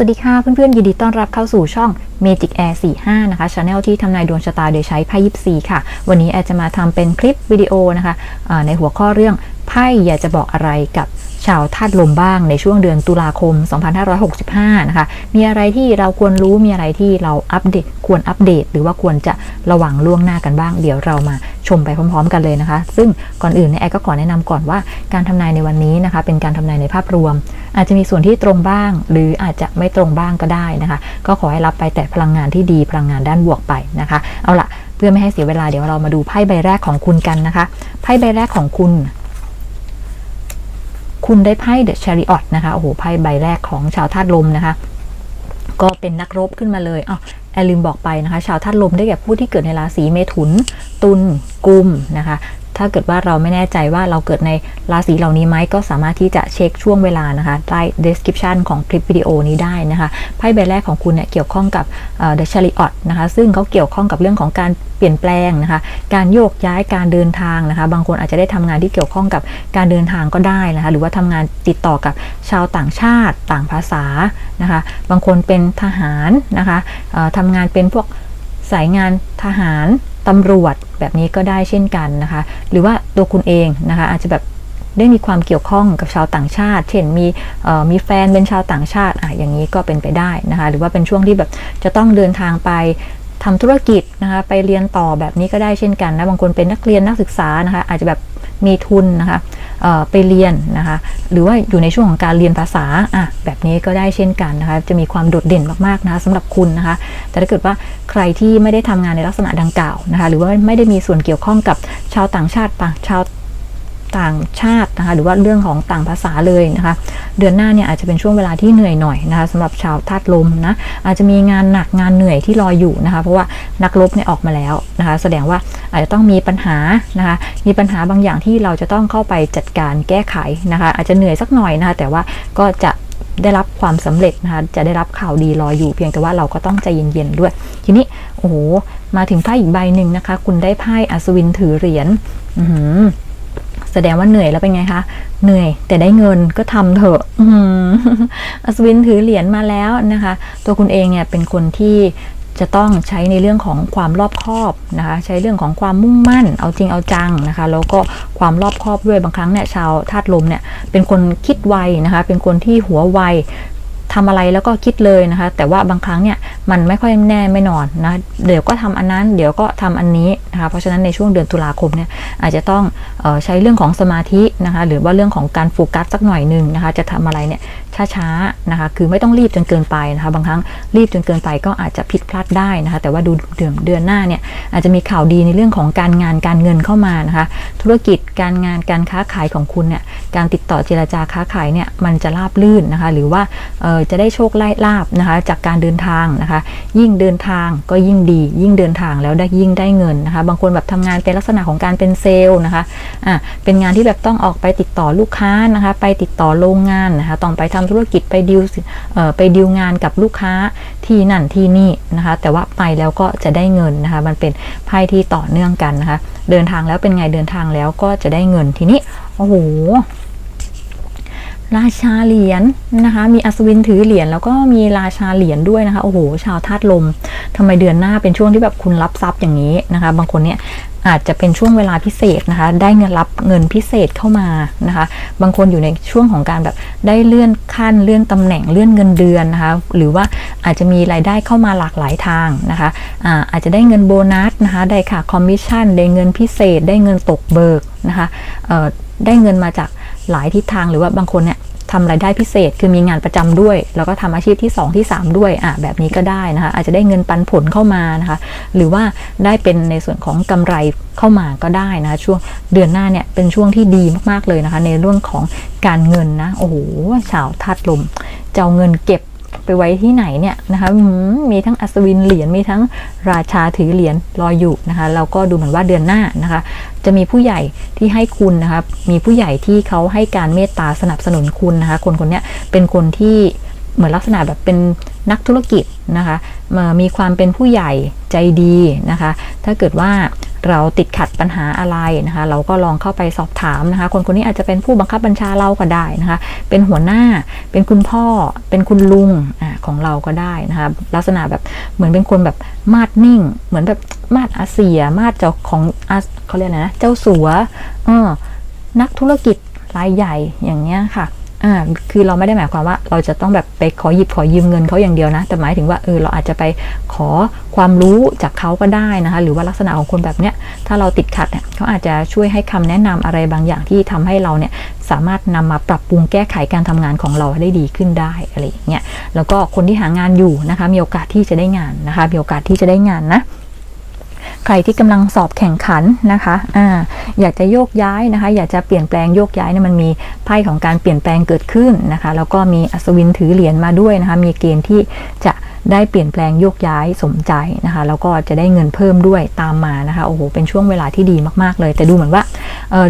สวัสดีค่ะเพื่อนๆ ยินดีต้อนรับเข้าสู่ช่อง Magic Air 45 นะคะช anel ที่ทำนายดวงชะตาโดยใช้ไพ่ยิปซีค่ะ วันนี้แอร์จะมาทำเป็นคลิปวิดีโอนะคะในหัวข้อเรื่องไพ่อยากจะบอกอะไรกับ ชาวธาตุลมบ้างในช่วงเดือนตุลาคม 2565 นะคะ มีอะไรที่เราควรรู้ มีอะไรที่เราอัปเดต ควรอัปเดต หรือว่าควรจะระวังล่วงหน้ากันบ้าง เดี๋ยวเรามาชมไปพร้อม ๆ กันเลยนะคะ ซึ่งก่อนอื่นเนี่ยแอร์ก็ขอแนะนำก่อนว่าการทำนายในวันนี้นะคะ เป็นการทำนายในภาพรวม อาจจะมีส่วนที่ตรงบ้าง หรืออาจจะไม่ตรงบ้างก็ได้นะคะ ก็ขอให้รับไปแต่พลังงานที่ดีพลังงานด้านบวกไปนะคะ เอาละเพื่อไม่ให้เสียเวลาเดี๋ยวเรามาดูไพ่ใบแรกของคุณกันนะคะไพ่ใบแรกของคุณ คุณได้ไพ่เดอะชาริออตนะคะโอ้โหไพ่ใบแรกของชาวธาตุลมนะคะ ก็เป็นนักรบขึ้นมาเลยอ๋อแอลลืมบอกไปนะคะ ชาวธาตุลมได้แก่ผู้ที่เกิดในราศีเมถุน ตุลกุมนะคะ ถ้าเกิดว่าเราไม่แน่ใจว่าเราเกิดในราศีเหล่านี้ไหมก็สามารถที่จะเช็คช่วงเวลานะคะใต้ description ของคลิปวิดีโอนี้ได้นะคะไพ่ใบแรกของคุณเนี่ยเกี่ยวข้องกับเดอะชาริออตนะคะซึ่งเขาเกี่ยวข้องกับเรื่องของการเปลี่ยนแปลงนะคะ การโยกย้ายการเดินทางนะคะ บางคนอาจจะได้ทำงานที่เกี่ยวข้องกับการเดินทางก็ได้นะคะ หรือว่าทำงานติดต่อกับชาวต่างชาติ ต่างภาษานะคะ บางคนเป็นทหารนะคะทำงานเป็นพวกสายงานทหาร ตำรวจแบบนี้ก็ได้เช่นกันนะคะ หรือว่าตัวคุณเองนะคะอาจจะแบบได้มีความเกี่ยวข้องกับชาวต่างชาติ เช่นมีมีแฟนเป็นชาวต่างชาติอะอย่างนี้ก็เป็นไปได้นะคะ หรือว่าเป็นช่วงที่แบบจะต้องเดินทางไปทำธุรกิจนะคะไปเรียนต่อแบบนี้ก็ได้เช่นกันนะบางคนเป็นนักเรียนนักศึกษานะคะอาจจะแบบมีทุนนะคะ ไปเรียนนะคะ หรือว่าอยู่ในช่วงของการเรียนภาษาอะแบบนี้ก็ได้เช่นกันนะคะ จะมีความโดดเด่นมากๆนะคะสำหรับคุณนะคะ แต่ถ้าเกิดว่าใครที่ไม่ได้ทำงานในลักษณะดังกล่าวนะคะ หรือว่าไม่ได้มีส่วนเกี่ยวข้องกับชาวต่างชาติต่างชาว ต่างชาตินะคะหรือว่าเรื่องของต่างภาษาเลยนะคะ เดือนหน้าเนี่ยอาจจะเป็นช่วงเวลาที่เหนื่อยหน่อยนะคะสำหรับชาวธาตุลมนะอาจจะมีงานหนักงานเหนื่อยที่รออยู่นะคะ เพราะว่านักรบเนี่ยออกมาแล้วนะคะ แสดงว่าอาจจะต้องมีปัญหานะคะ มีปัญหาบางอย่างที่เราจะต้องเข้าไปจัดการแก้ไขนะคะ อาจจะเหนื่อยสักหน่อยนะคะแต่ว่าก็จะได้รับความสำเร็จนะคะจะได้รับข่าวดีรออยู่เพียงแต่ว่าเราก็ต้องใจเย็นๆด้วย ทีนี้โอ้โหมาถึงไพ่อีกใบหนึ่งนะคะ คุณได้ไพ่อัศวินถือเหรียญอือหือ แสดงว่าเหนื่อยแล้วเป็นไงคะ เหนื่อยแต่ได้เงินก็ทำเถอะอัศวินถือเหรียญมาแล้วนะคะ ตัวคุณเองเนี่ยเป็นคนที่จะต้องใช้ในเรื่องของความรอบคอบนะคะ ใช้เรื่องของความมุ่งมั่น เอาจริงเอาจังนะคะ แล้วก็ความรอบคอบด้วยบางครั้งเนี่ยชาวธาตุลมเนี่ยเป็นคนคิดไวนะคะ เป็นคนที่หัวไว ทำอะไรแล้วก็คิดเลยนะคะ แต่ว่าบางครั้งเนี่ยมันไม่ค่อยแน่ไม่นอนนะเดี๋ยวก็ทำอันนั้น เดี๋ยวก็ทำอันนี้นะคะเพราะฉะนั้นในช่วงเดือนตุลาคมเนี่ยอาจจะต้องออใช้เรื่องของสมาธินะคะหรือว่าเรื่องของการโฟกัสสักหน่อยหนึ่งนะคะจะทำอะไรเนี่ย ช้าๆนะคะ คือไม่ต้องรีบจนเกินไปนะคะ บางครั้งรีบจนเกินไปก็อาจจะผิดพลาดได้นะคะ แต่ว่าดูเดือนเดือนหน้าเนี่ยอาจจะมีข่าวดีในเรื่องของการงานการเงินเข้ามานะคะ ธุรกิจการงานการค้าขายของคุณเนี่ย การติดต่อเจรจาค้าขายเนี่ยมันจะราบลื่นนะคะ หรือว่าเออจะได้โชคไล่ลาบนะคะจากการเดินทางนะคะ ยิ่งเดินทางก็ยิ่งดี ยิ่งเดินทางแล้วได้ยิ่งได้เงินนะคะ บางคนแบบทำงานเป็นลักษณะของการเป็นเซลล์นะคะอะเป็นงานที่แบบต้องออกไปติดต่อลูกค้านะคะ ไปติดต่อโรงงานนะคะต้องไปทำธุรกิจไปดิวไปดิวงานกับลูกค้าที่นั่นที่นี่นะคะ แต่ว่าไปแล้วก็จะได้เงินนะคะ มันเป็นไพ่ที่ต่อเนื่องกันนะคะ เดินทางแล้วเป็นไงเดินทางแล้วก็จะได้เงินทีนี้โอ้โหราชาเหรียญนะคะ มีอัศวินถือเหรียญแล้วก็มีราชาเหรียญด้วยนะคะ โอ้โห ชาวธาตุลมทำไมเดือนหน้าเป็นช่วงที่แบบคุณรับทรัพย์อย่างนี้นะคะ บางคนเนี่ย อาจจะเป็นช่วงเวลาพิเศษนะคะ ได้เงินรับเงินพิเศษเข้ามานะคะ บางคนอยู่ในช่วงของการแบบได้เลื่อนขั้นเลื่อนตำแหน่งเลื่อนเงินเดือนนะคะ หรือว่าอาจจะมีรายได้เข้ามาหลากหลายทางนะคะอาอาจจะได้เงินโบนัสนะคะ ได้ค่าคอมมิชชั่น ได้เงินพิเศษ ได้เงินตกเบิกนะคะได้เงินมาจากหลายทิศทางหรือว่าบางคนเนี่ย ทำรายได้พิเศษ คือมีงานประจำด้วย แล้วก็ทำอาชีพที่ 2 ที่ 3 ด้วยอะแบบนี้ก็ได้นะคะ อาจจะได้เงินปันผลเข้ามานะคะ หรือว่าได้เป็นในส่วนของกำไรเข้ามาก็ได้นะคะช่วงเดือนหน้าเนี่ยเป็นช่วงที่ดีมากๆเลยนะคะ ในเรื่องของการเงินนะโอ้โหชาวธาตุลมจะเอาเงินเก็บ ไปไว้ที่ไหนเนี่ยนะคะมีทั้งอัศวินเหรียญมีทั้งราชาถือเหรียญรออยู่นะคะเราก็ดูเหมือนว่าเดือนหน้านะคะ จะมีผู้ใหญ่ที่ให้คุณนะคะมีผู้ใหญ่ที่เขาให้การเมตตาสนับสนุนคุณนะคะ คนคนนี้เป็นคนที่เหมือนลักษณะแบบเป็นนักธุรกิจนะคะมีความเป็นผู้ใหญ่ใจดีนะคะ ถ้าเกิดว่า เราติดขัดปัญหาอะไรนะคะ เราก็ลองเข้าไปสอบถามนะคะ คนคนนี้อาจจะเป็นผู้บังคับบัญชาเราก็ได้นะคะ เป็นหัวหน้า เป็นคุณพ่อ เป็นคุณลุงอของเราก็ได้นะคะ ลักษณะแบบเหมือนเป็นคนแบบมาดนิ่ง เหมือนแบบมาดอาเซีย มาดเจ้าของอาเขาเรียกนะ เจ้าสัวเออนักธุรกิจรายใหญ่อย่างเงี้ยค่ะ อ่าคือเราไม่ได้หมายความว่าเราจะต้องแบบไปขอหยิบขอยืมเงินเขาอย่างเดียวนะ แต่หมายถึงว่าเออเราอาจจะไปขอความรู้จากเขาก็ได้นะคะ หรือว่าลักษณะของคนแบบเนี้ยถ้าเราติดขัดเนี่ยเขาอาจจะช่วยให้คำแนะนำอะไรบางอย่างที่ทำให้เราเนี่ยสามารถนำมาปรับปรุงแก้ไขการทำงานของเราได้ดีขึ้นได้อะไรอย่างเงี้ยแล้วก็คนที่หางานอยู่นะคะ มีโอกาสที่จะได้งานนะคะ มีโอกาสที่จะได้งานนะใครที่กำลังสอบแข่งขันนะคะ อ่า อยากจะโยกย้ายนะคะ อยากจะเปลี่ยนแปลงโยกย้ายเนี่ยมันมี ไพ่ของการเปลี่ยนแปลงเกิดขึ้นนะคะแล้วก็มีอัศวินถือเหรียญมาด้วยนะคะมีเกณฑ์ที่จะได้เปลี่ยนแปลงโยกย้ายสมใจนะคะแล้วก็จะได้เงินเพิ่มด้วยตามมานะคะโอ้โหเป็นช่วงเวลาที่ดีมากๆเลย แต่ดูเหมือนว่า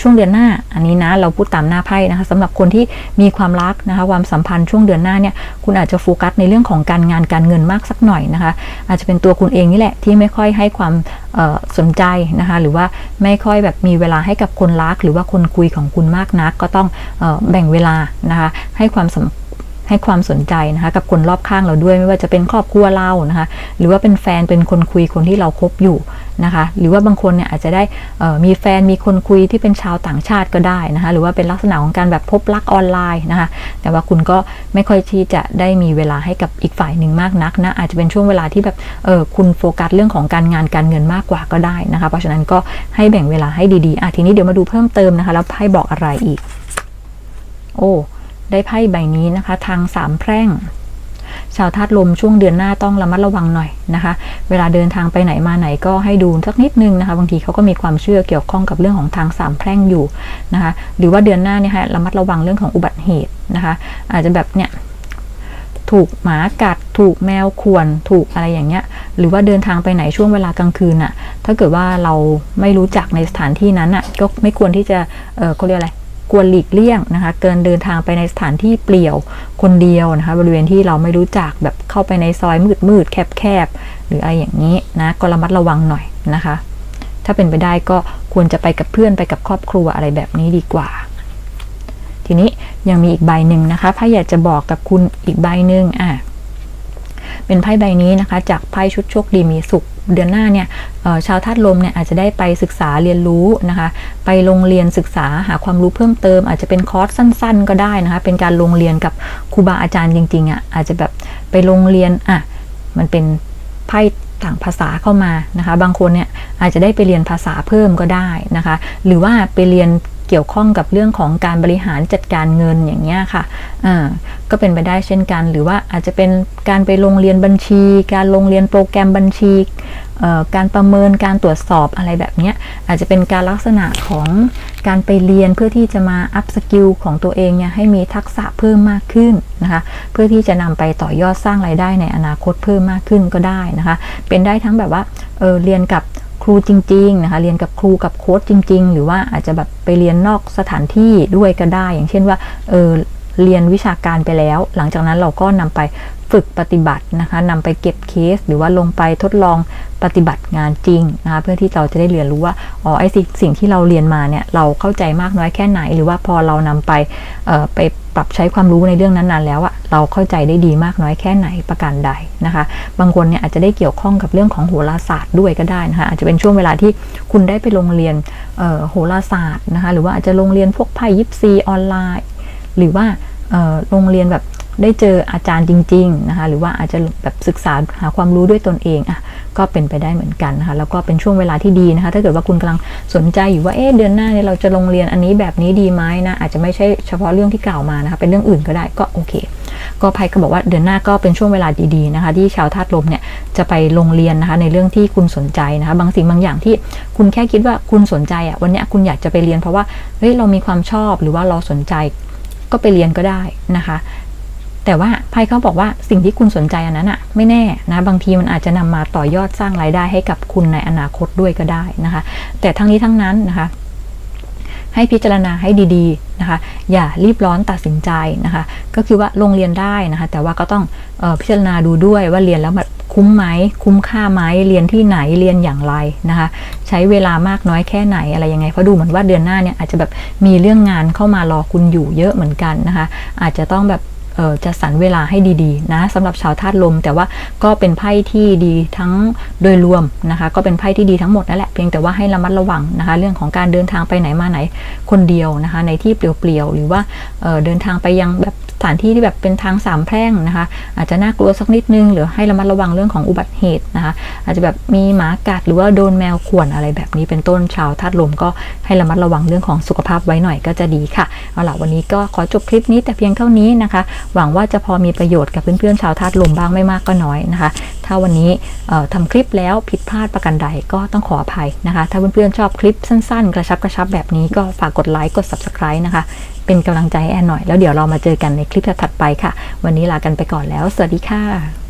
ช่วงเดือนหน้าอันนี้นะเราพูดตามหน้าไพ่นะคะสำหรับคนที่มีความรักนะคะความสัมพันธ์ช่วงเดือนหน้าเนี่ยคุณอาจจะโฟกัสในเรื่องของการงานการเงินมากสักหน่อยนะคะอาจจะเป็นตัวคุณเองนี่แหละที่ไม่ค่อยให้ความ สนใจนะคะหรือว่าไม่ค่อยแบบมีเวลาให้กับคนรัก หรือว่าคนคุยของคุณมากนัก ก็ต้องออแบ่งเวลานะคะให้ความสำ ให้ความสนใจนะคะกับคนรอบข้างเราด้วยไม่ว่าจะเป็นครอบครัวเรานะคะหรือว่าเป็นแฟนเป็นคนคุยคนที่เราคบอยู่นะคะหรือว่าบางคนเนี่ยอาจจะได้มีแฟนมีคนคุยที่เป็นชาวต่างชาติก็ได้นะคะหรือว่าเป็นลักษณะของการแบบพบรักออนไลน์นะคะแต่ว่าคุณก็ไม่ค่อยที่จะได้มีเวลาให้กับอีกฝ่ายหนึ่งมากนักนะอาจจะเป็นช่วงเวลาที่แบบเออคุณโฟกัสเรื่องของการงานการเงินมากกว่าก็ได้นะคะเพราะฉะนั้นก็ให้แบ่งเวลาให้ดีๆอะทีนี้เดี๋ยวมาดูเพิ่มเติมนะคะแล้วไพ่บอกอะไรอีก โอ้ ได้ไพ่ใบนี้นะคะ ทางสามแพร่ง ชาวธาตุลมช่วงเดือนหน้าต้องระมัดระวังหน่อยนะคะ เวลาเดินทางไปไหนมาไหนก็ให้ดูสักนิดนึงนะคะ บางทีเขาก็มีความเชื่อเกี่ยวข้องกับเรื่องของทางสามแพร่งอยู่นะคะ หรือว่าเดือนหน้าเนี่ยค่ะระมัดระวังเรื่องของอุบัติเหตุนะคะ อาจจะแบบเนี่ยถูกหมากัดถูกแมวข่วนถูกอะไรอย่างเงี้ย หรือว่าเดินทางไปไหนช่วงเวลากลางคืนอะถ้าเกิดว่าเราไม่รู้จักในสถานที่นั้นอะก็ไม่ควรที่จะเออเขาเรียกอะไร ควรหลีกเลี่ยงนะคะ เกินเดินทางไปในสถานที่เปลี่ยวคนเดียวนะคะ บริเวณที่เราไม่รู้จักแบบเข้าไปในซอยมืดมืดๆแคบๆหรืออะไรอย่างนี้นะก็ระมัดระวังหน่อยนะคะ ถ้าเป็นไปได้ก็ควรจะไปกับเพื่อนไปกับครอบครัวอะไรแบบนี้ดีกว่า ทีนี้ยังมีอีกใบหนึ่งนะคะไพ่อยากจะบอกกับคุณอีกใบหนึ่งอะ เป็นไพ่ใบนี้นะคะ จากไพ่ชุดโชคดีมีสุข เดือนหน้าเนี่ยชาวธาตุลมเนี่ยอาจจะได้ไปศึกษาเรียนรู้นะคะ ไปโรงเรียนศึกษาหาความรู้เพิ่มเติม อาจจะเป็นคอร์สสั้น ๆ ก็ได้นะคะ เป็นการลงเรียนกับครูบาอาจารย์จริงๆอะ่ะอาจจะแบบไปโรงเรียนอะมันเป็นไพ่ต่างภาษาเข้ามานะคะ บางคนเนี่ยอาจจะได้ไปเรียนภาษาเพิ่มก็ได้นะคะ หรือว่าไปเรียน เกี่ยวข้องกับเรื่องของการบริหารจัดการเงินอย่างเงี้ยค่ะอ่าก็เป็นไปได้เช่นกัน หรือว่าอาจจะเป็นการไปโรงเรียนบัญชี การลงเรียนโปรแกรมบัญชีเอ่อการประเมินการตรวจสอบอะไรแบบเนี้ยอาจจะเป็นการลักษณะของการไปเรียนเพื่อที่จะมาอัพสกิลของตัวเองเนี่ยให้มีทักษะเพิ่มมากขึ้นนะคะเพื่อที่จะนำไปต่อยอดสร้างรายได้ในอนาคตเพิ่มมากขึ้นก็ได้นะคะเป็นได้ทั้งแบบว่าเออเรียนกับ ครูจริงๆนะคะเรียนกับครูกับโค้ชจริง ๆ หรือว่าอาจจะแบบไปเรียนนอกสถานที่ด้วยก็ได้ อย่างเช่นว่าเออ เรียนวิชาการไปแล้ว หลังจากนั้นเราก็นำไปฝึกปฏิบัตินะคะนำไปเก็บเคส หรือว่าลงไปทดลองปฏิบัติงานจริงนะคะเพื่อที่เราจะได้เรียนรู้ว่าอ๋อไอสิ่งสิ่งที่เราเรียนมาเนี่ยเราเข้าใจมากน้อยแค่ไหน หรือว่าพอเรานำไปไปปรับใช้ความรู้ในเรื่องนั้นๆ แล้วอะเราเข้าใจได้ดีมากน้อยแค่ไหนประการใดนะคะ บางคนเนี่ยอาจจะได้เกี่ยวข้องกับเรื่องของโหราศาสตร์ด้วยก็ได้นะคะอาจจะเป็นช่วงเวลาที่คุณได้ไปโรงเรียนโหราศาสตร์นะคะหรือว่าอาจจะโรงเรียนพวกไพ่ยิปซีออนไลน์ หรือว่าโรงเรียนแบบได้เจออาจารย์จริงๆนะคะหรือว่าอาจจะแบบศึกษาหาความรู้ด้วยตนเองอะก็เป็นไปได้เหมือนกันนะคะแล้วก็เป็นช่วงเวลาที่ดีนะคะถ้าเกิดว่าคุณกำลังสนใจอยู่ว่าเอ๊ะเดือนหน้าเนี่ยเราจะลงเรียนอันนี้แบบนี้ดีไหมนะอาจจะไม่ใช่เฉพาะเรื่องที่กล่าวมานะคะเป็นเรื่องอื่นก็ได้ก็โอเค ก็ไพ่ก็บอกว่าเดือนหน้าก็เป็นช่วงเวลาดีๆนะคะที่ชาวธาตุลมเนี่ยจะไปลงเรียนนะคะในเรื่องที่คุณสนใจนะคะบางสิ่งบางอย่างที่คุณแค่คิดว่าคุณสนใจอะวันนี้คุณอยากจะไปเรียนเพราะว่าเฮ้ยเรามีความชอบหรือว่าเราสนใจ ก็ไปเรียนก็ได้นะคะ แต่ว่าไพ่เขาบอกว่าสิ่งที่คุณสนใจอันนั้นอะไม่แน่นะบางทีมันอาจจะนำมาต่อยอดสร้างรายได้ให้กับคุณในอนาคตด้วยก็ได้นะคะ แต่ทั้งนี้ทั้งนั้นนะคะให้พิจารณาให้ดีๆนะคะ อย่ารีบร้อนตัดสินใจนะคะ ก็คือว่าลงเรียนได้นะคะ แต่ว่าก็ต้องออพิจารณาดูด้วยว่าเรียนแล้ว คุ้มไหมคุ้มค่าไหมเรียนที่ไหนเรียนอย่างไรนะคะ ใช้เวลามากน้อยแค่ไหนอะไรยังไงเพราะดูเหมือนว่าเดือนหน้าเนี่ยอาจจะแบบมีเรื่องงานเข้ามารอคุณอยู่เยอะเหมือนกันนะคะ อาจจะต้องแบบเออจะสรรเวลาให้ดีๆนะสำหรับชาวธาตุลม แต่ว่าก็เป็นไพ่ที่ดีทั้งโดยรวมนะคะ ก็เป็นไพ่ที่ดีทั้งหมดนั่นแหละเพียงแต่ว่าให้ระมัดระวังนะคะ เรื่องของการเดินทางไปไหนมาไหนคนเดียวนะคะ ในที่เปลี่ยวๆหรือว่าเออเดินทางไปยังแบบ ถานที่ที่แบบเป็นทางสามแพร่งนะคะ อาจจะน่ากลัวสักนิดนึง หรือให้ระมัดระวังเรื่องของอุบัติเหตุนะคะ อาจจะแบบมีหมากัดหรือว่าโดนแมวข่วนอะไรแบบนี้เป็นต้นชาวธาตุลมก็ให้ระมัดระวังเรื่องของสุขภาพไว้หน่อยก็จะดีค่ะเอาล่ะวันนี้ก็ขอจบคลิปนี้แต่เพียงเท่านี้นะคะ หวังว่าจะพอมีประโยชน์กับเพื่อนๆชาวธาตุลมบ้างไม่มากก็น้อยนะคะ ถ้าวันนี้เอ่อทำคลิปแล้วผิดพลาดประการใดก็ต้องขออภัยนะคะ ถ้าเพื่อนๆชอบคลิปสั้นๆ กระชับกระชับแบบนี้ก็ฝากกดไลค์กด subscribe นะคะ เป็นกำลังใจแอนหน่อย แล้วเดี๋ยวเรามาเจอกันในคลิปถัดไปค่ะ วันนี้ลากันไปก่อนแล้ว สวัสดีค่ะ